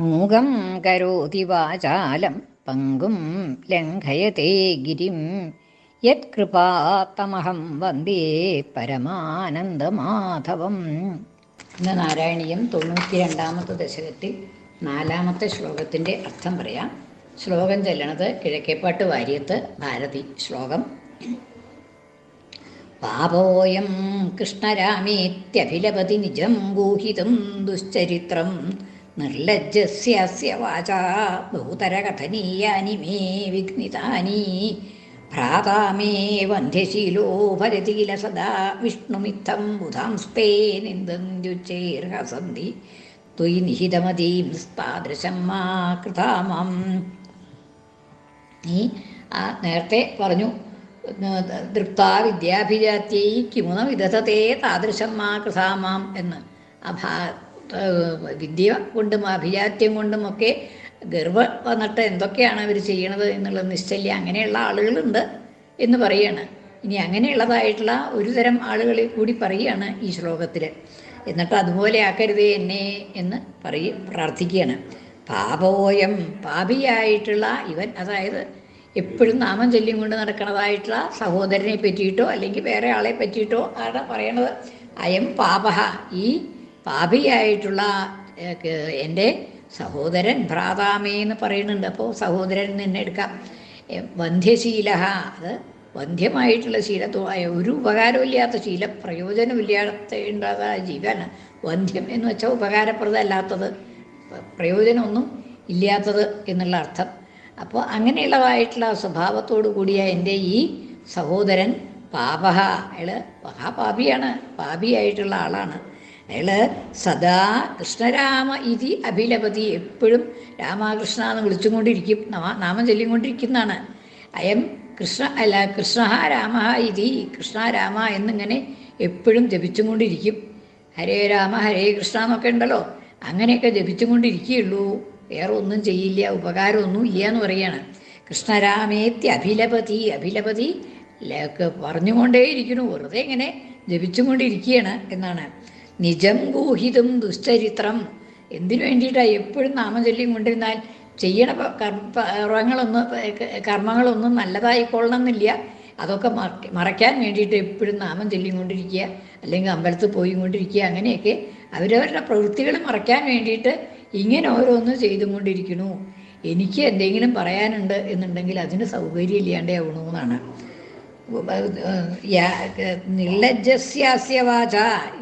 മൂകം കരോതി വാചാലം പങ്കും ലംഘയത്തെ ഗിരിം. യത്കൃപാത്തമഹം വന്ദേ പരമാനന്ദമാധവം. ഇന്ന് നാരായണീയം തൊണ്ണൂറ്റി രണ്ടാമത്തെ ദശകത്തിൽ നാലാമത്തെ ശ്ലോകത്തിന്റെ അർത്ഥം പറയാം. ശ്ലോകം ചെല്ലണത് കിഴക്കേപ്പാട്ട് വാര്യത്ത് ഭാരതി ശ്ലോകം. പാപോയം കൃഷ്ണരാമേത്യഭിലപതി നിജം ഗൂഹിതം ദുശ്ചരിത്രം. നിർലജ്ജസ്യസ്യ വാച ബഹുതരകഥനീയാനി മേ വിഘ്നിതാനി ഭ്രാതാ മേ വന്ധ്യശീലോ ഭരതി കില സദാ വിഷ്ണുമിത്തം ബുധാംസ്തേ നിന്ദന്ത്യുച്ചൈർഹസന്തി ത്വയി നിഹിതമതീം താദൃശം മാ കൃതാമം. നീ ആ നേരത്തെ പറഞ്ഞു തൃപ്താ വിദ്യാഭിജാത്യൈ കിമുന വിദധത്തെ താദൃശം മാ കൃതാമാം എന്ന്. ആ ഭാ വിദ്യ കൊണ്ടും അഭിജാത്യം കൊണ്ടും ഒക്കെ ഗർവ് വന്നിട്ട് എന്തൊക്കെയാണ് അവർ ചെയ്യണത് എന്നുള്ള നിശ്ചല്യം അങ്ങനെയുള്ള ആളുകളുണ്ട് എന്ന് പറയാണ്. ഇനി അങ്ങനെയുള്ളതായിട്ടുള്ള ഒരു തരം ആളുകളെ കൂടി പറയുകയാണ് ഈ ശ്ലോകത്തിൽ എന്നിട്ട് അതുപോലെ ആക്കരുതേ എന്നെ എന്ന് പറയ പ്രാർത്ഥിക്കുകയാണ്. പാപോയം പാപിയായിട്ടുള്ള ഇവൻ അതായത് എപ്പോഴും നാമം ചൊല്ലിയും കൊണ്ട് നടക്കുന്നതായിട്ടുള്ള സഹോദരനെ പറ്റിയിട്ടോ അല്ലെങ്കിൽ വേറെ ആളെ പറ്റിയിട്ടോ ആണ് പറയണത്? അയം പാപഹ. ഈ പാപിയായിട്ടുള്ള എന്റെ സഹോദരൻ ഭ്രാതാമേ എന്ന് പറയുന്നുണ്ട്. അപ്പോൾ സഹോദരൻ നിന്നെ എടുക്കാം. വന്ധ്യശീല അത് വന്ധ്യമായിട്ടുള്ള ശീലത്തോയ ഒരു ഉപകാരമില്ലാത്ത ശീല പ്രയോജനമില്ലാത്ത ഉണ്ടാകാത്ത ജീവനാണ് വന്ധ്യം എന്ന് വെച്ചാൽ ഉപകാരപ്രദമല്ലാത്തത്. പ്രയോജനമൊന്നും ഇല്ലാത്തത് എന്നുള്ള അർത്ഥം. അപ്പോൾ അങ്ങനെയുള്ളതായിട്ടുള്ള സ്വഭാവത്തോടു കൂടിയ എന്റെ ഈ സഹോദരൻ പാപഹ. അയാൾ മഹാപാപിയാണ്. പാപിയായിട്ടുള്ള ആളാണ്. അയാൾ സദാ കൃഷ്ണരാമ ഇതി അഭിലപതി എപ്പോഴും രാമകൃഷ്ണ എന്ന് വിളിച്ചുകൊണ്ടിരിക്കും നാമം ചൊല്ലിക്കൊണ്ടിരിക്കുന്നതാണ്. അയം കൃഷ്ണ അല്ല കൃഷ്ണ രാമ ഇതി കൃഷ്ണ രാമ എന്നിങ്ങനെ എപ്പോഴും ജപിച്ചുകൊണ്ടിരിക്കും. ഹരേ രാമ ഹരേ കൃഷ്ണ എന്നൊക്കെ ഉണ്ടല്ലോ അങ്ങനെയൊക്കെ ജപിച്ചുകൊണ്ടിരിക്കുകയുള്ളൂ. വേറെ ഒന്നും ചെയ്യില്ല ഉപകാരമൊന്നും ഇല്ല എന്ന് പറയാണ്. കൃഷ്ണരാമേത്തി അഭിലപതി അഭിലപതി പറഞ്ഞുകൊണ്ടേയിരിക്കുന്നു വെറുതെ ഇങ്ങനെ ജപിച്ചുകൊണ്ടിരിക്കുകയാണ് എന്നാണ്. നിജം ഗൂഹിതം ദുശ്ചരിത്രം. എന്തിനു വേണ്ടിയിട്ടാണ് എപ്പോഴും നാമചൊല്ലി ചൊല്ലിയും കൊണ്ടിരുന്നാൽ? ചെയ്യണ കർമ്മങ്ങളൊന്നും കർമ്മങ്ങളൊന്നും നല്ലതായിക്കൊള്ളണം എന്നില്ല അതൊക്കെ മറയ്ക്കാൻ വേണ്ടിയിട്ട് എപ്പോഴും നാമം ചൊല്ലിക്കൊണ്ടിരിക്കുക അല്ലെങ്കിൽ അമ്പലത്തിൽ പോയി കൊണ്ടിരിക്കുക. അങ്ങനെയൊക്കെ അവരവരുടെ പ്രവൃത്തികൾ മറയ്ക്കാൻ വേണ്ടിയിട്ട് ഇങ്ങനെ ഓരോന്നും ചെയ്തും കൊണ്ടിരിക്കണു എനിക്ക് എന്തെങ്കിലും പറയാനുണ്ട് എന്നുണ്ടെങ്കിൽ അതിന് സൗകര്യം ഇല്ലാണ്ടേ ആവണമെന്നാണ് നിർലജ്ജസ്യാസ്യവാച.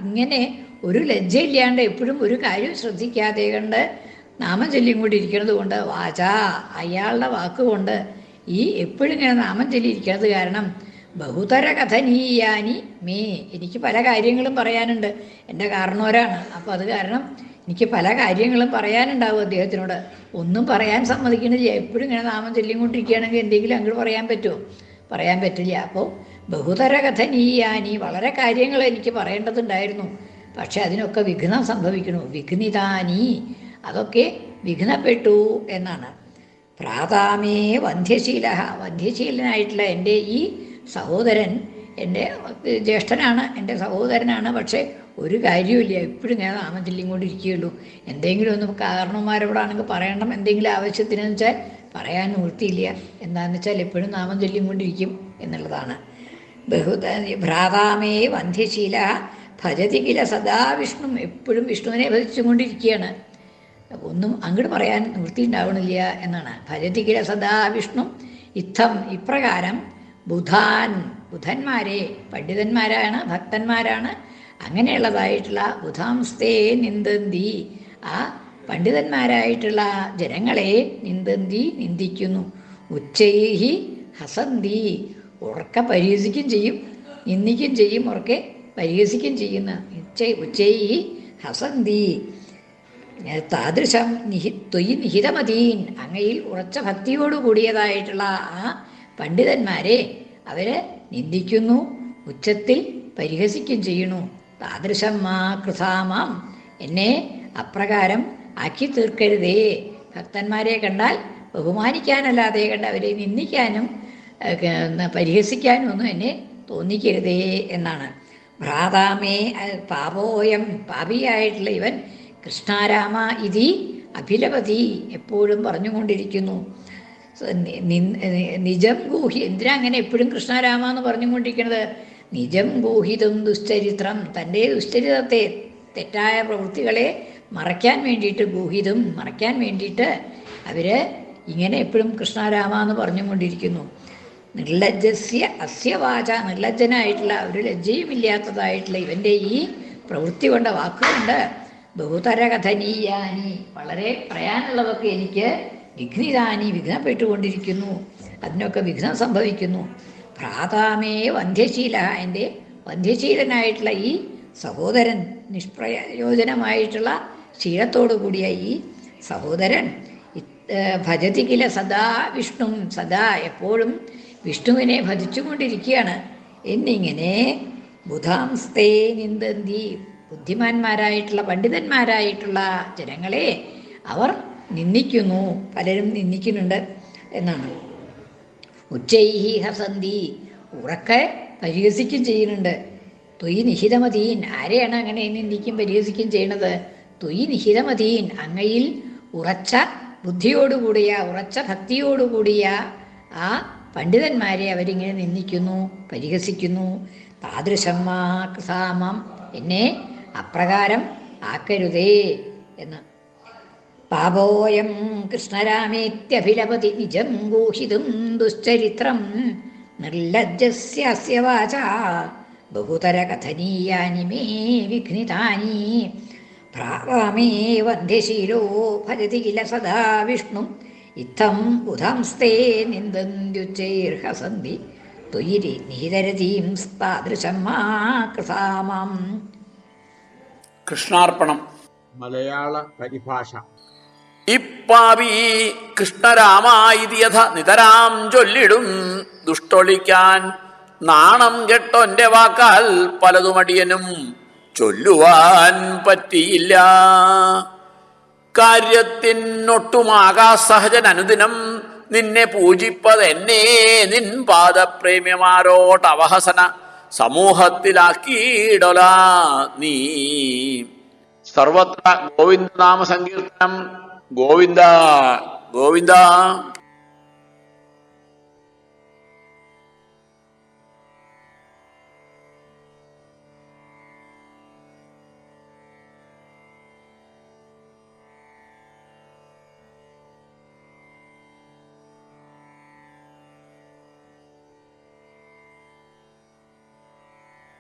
ഇങ്ങനെ ഒരു ലജ്ജയില്ലാണ്ട് എപ്പോഴും ഒരു കാര്യം ശ്രദ്ധിക്കാതെ കണ്ട് നാമം ചൊല്ലിയും കൂടി ഇരിക്കുന്നത് കൊണ്ട് വാചാ അയാളുടെ വാക്കുകൊണ്ട് ഈ എപ്പോഴും ഇങ്ങനെ നാമം ചൊല്ലിയിരിക്കുന്നത് കാരണം ബഹുതര കഥനീയാനി മേ. എനിക്ക് പല കാര്യങ്ങളും പറയാനുണ്ട്. എന്റെ കാരണവരാണ്. അപ്പോൾ അത് കാരണം എനിക്ക് പല കാര്യങ്ങളും പറയാനുണ്ടാവും അദ്ദേഹത്തിനോട്. ഒന്നും പറയാൻ സമ്മതിക്കണില്ല എപ്പോഴും ഇങ്ങനെ നാമം ചൊല്ലിക്കൊണ്ടിരിക്കുകയാണെങ്കിൽ എന്തെങ്കിലും അങ്ങോട്ട് പറയാൻ പറ്റുമോ? പറയാൻ പറ്റില്ല. അപ്പോൾ ബഹുതര കഥനീയാനി വളരെ കാര്യങ്ങൾ എനിക്ക് പറയേണ്ടതുണ്ടായിരുന്നു. പക്ഷെ അതിനൊക്കെ വിഘ്നം സംഭവിക്കണു വിഘ്നിതാനി അതൊക്കെ വിഘ്നപ്പെട്ടു എന്നാണ്. പ്രാതാമേ വന്ധ്യശീല വന്ധ്യശീലനായിട്ടുള്ള എന്റെ ഈ സഹോദരൻ എന്റെ ജ്യേഷ്ഠനാണ് എന്റെ സഹോദരനാണ്. പക്ഷേ ഒരു കാര്യമില്ല എപ്പോഴും ഞാൻ നാമം ചൊല്ലിക്കൊണ്ടിരിക്കുകയുള്ളൂ എന്തെങ്കിലും ഒന്ന് കാരണവന്മാരോടാണെങ്കിൽ പറയണം. എന്തെങ്കിലും ആവശ്യത്തിനെന്ന് വെച്ചാൽ പറയാൻ നിവൃത്തിയില്ല. എന്താണെന്ന് വെച്ചാൽ എപ്പോഴും നാമം ചൊല്ലിക്കൊണ്ടിരിക്കും എന്നുള്ളതാണ്. ബഹു ഭ്രാതാമേ വന്ധ്യശീല ഭജതി കില സദാ വിഷ്ണു എപ്പോഴും വിഷ്ണുവിനെ ഭജിച്ചുകൊണ്ടിരിക്കുകയാണ് ഒന്നും അങ്ങോട്ട് പറയാൻ നിവൃത്തി ഉണ്ടാവണില്ല എന്നാണ്. ഭജതി കില സദാ വിഷ്ണു ഇത്തം ഇപ്രകാരം ബുധാൻ ബുധന്മാരെ പണ്ഡിതന്മാരാണ് ഭക്തന്മാരാണ് അങ്ങനെയുള്ളതായിട്ടുള്ള ബുധാംസ്തേ നിന്ദന്തി. ആ പണ്ഡിതന്മാരായിട്ടുള്ള ജനങ്ങളെ നിന്ദന്തി നിന്ദിക്കുന്നു. ഉച്ചൈഹി ഹസന്തി. ഉറക്ക പരിഹസിക്കും ചെയ്യും നിന്ദിക്കും ചെയ്യും ഉറക്കെ പരിഹസിക്കും ചെയ്യുന്ന. ഉച്ച ഹസന്തി. താദൃശം നിഹി തൊയ് നിഹിതമതീൻ. അങ്ങയിൽ ഉറച്ച ഭക്തിയോടു കൂടിയതായിട്ടുള്ള ആ പണ്ഡിതന്മാരെ അവരെ നിന്ദിക്കുന്നു ഉച്ചത്തിൽ പരിഹസിക്കുകയും ചെയ്യണു താദൃശം മാ കൃതാമാം എന്നെ അപ്രകാരം ആക്കി തീർക്കരുതേ. ഭക്തന്മാരെ കണ്ടാൽ ബഹുമാനിക്കാനല്ലാതെ കണ്ട് അവരെ നിന്ദിക്കാനും പരിഹസിക്കാനും ഒന്നും എന്നെ തോന്നിക്കരുതേ എന്നാണ്. ഭ്രാതാമേ പാപോയം പാപിയായിട്ടുള്ള ഇവൻ കൃഷ്ണാരാമ ഇതി അഭിലപതി എപ്പോഴും പറഞ്ഞുകൊണ്ടിരിക്കുന്നു. നിജം ഗൂഹി എന്തിനാ അങ്ങനെ എപ്പോഴും കൃഷ്ണരാമ എന്ന് പറഞ്ഞുകൊണ്ടിരിക്കുന്നത്? നിജം ഗൂഹിതം ദുശ്ചരിത്രം തന്റെ ദുശ്ചരിതത്തെ തെറ്റായ പ്രവൃത്തികളെ മറയ്ക്കാൻ വേണ്ടിയിട്ട് ഗൂഹിതം മറയ്ക്കാൻ വേണ്ടിയിട്ട് അവർ ഇങ്ങനെ എപ്പോഴും കൃഷ്ണരാമ എന്ന് പറഞ്ഞുകൊണ്ടിരിക്കുന്നു. നിർലജ്ജസ്യ അസ്യ വാച. നിർലജ്ജനായിട്ടുള്ള ഒരു ലജ്ജയും ഇല്ലാത്തതായിട്ടുള്ള ഇവന്റെ ഈ പ്രവൃത്തി കൊണ്ട വാക്കുകൊണ്ട് ബഹുതരകഥനീയാനി. വളരെ പറയാനുള്ളതൊക്കെ എനിക്ക് വിഘ്നിതാനി വിഘ്നപ്പെട്ടുകൊണ്ടിരിക്കുന്നു. അതിനൊക്കെ വിഘ്നം സംഭവിക്കുന്നു. പ്രാതാമേ വന്ധ്യശീല. എന്റെ വന്ധ്യശീലനായിട്ടുള്ള ഈ സഹോദരൻ നിഷ്പ്രയോജനമായിട്ടുള്ള ശീലത്തോടു കൂടിയ ഈ സഹോദരൻ ഭജതി കില സദാ വിഷ്ണു സദാ എപ്പോഴും വിഷ്ണുവിനെ ഭജിച്ചുകൊണ്ടിരിക്കുകയാണ്. എന്നിങ്ങനെ ബുധാംസ്തേ നിന്ദന്തി ബുദ്ധിമാന്മാരായിട്ടുള്ള പണ്ഡിതന്മാരായിട്ടുള്ള ജനങ്ങളെ അവർ നിന്ദിക്കുന്നു. പലരും നിന്ദിക്കുന്നുണ്ട് എന്നാണ്. ഉച്ചൈഹി ഹസന്തി ഉറക്കെ പരിഹസിക്കും ചെയ്യുന്നുണ്ട്. തൊയ് നിഹിതമതീൻ. ആരെയാണ് അങ്ങനെ നിന്ദിക്കും പരിഹസിക്കും ചെയ്യണത്? തൊയ് നിഹിതമതീൻ. അങ്ങയിൽ ഉറച്ച ബുദ്ധിയോടുകൂടിയ ഉറച്ച ഭക്തിയോടുകൂടിയ ആ പണ്ഡിതന്മാരെ അവരിങ്ങനെ നിന്ദിക്കുന്നു പരിഹസിക്കുന്നു. താദൃശം സാമം എന്നെ അപ്രകാരം ആക്കരുതേ എന്ന്. പാപോയം കൃഷ്ണരാമേത്യഭിലപതി നിജം ഗൂഹിതും ദുശ്ചരിത്രം. നിർലജ്ജസ്യ വാച. ബഹുതര കഥനീയാനി മേ വിഘ്നിതാനി. പ്രാവാമേ വന്ധ്യശീലോ ഭജതി കില സദാ വിഷ്ണു. ഇത്തം ബുധംസ്തേ നിന്ദന്ത്യുച്ചൈർഹസന്തി തുയിരി നീതരതീം താദൃശം മാ കൃതാമം കൃഷ്ണാർപ്പണം. മലയാള പരിഭാഷ. ഇപ്പാവി കൃഷ്ണരാമായിയഥ നിതരാം ചൊല്ലിടും. ദുഷ്ടൊളിക്കാൻ നാണം കെട്ടൊന്റെ വാക്കാൽ പലതുമടിയനും ചൊല്ലുവാൻ പറ്റിയില്ല. കാര്യത്തിനൊട്ടുമാകാസഹജൻ അനുദിനം നിന്നെ പൂജിപ്പതെന്നേ നിൻ പാദപ്രേമ്യമാരോട്ടവഹസന സമൂഹത്തിലാക്കിയിടല നീ. സർവത്ര ഗോവിന്ദനാമ സങ്കീർത്തനം ഗോവിന്ദ ഗോവിന്ദ.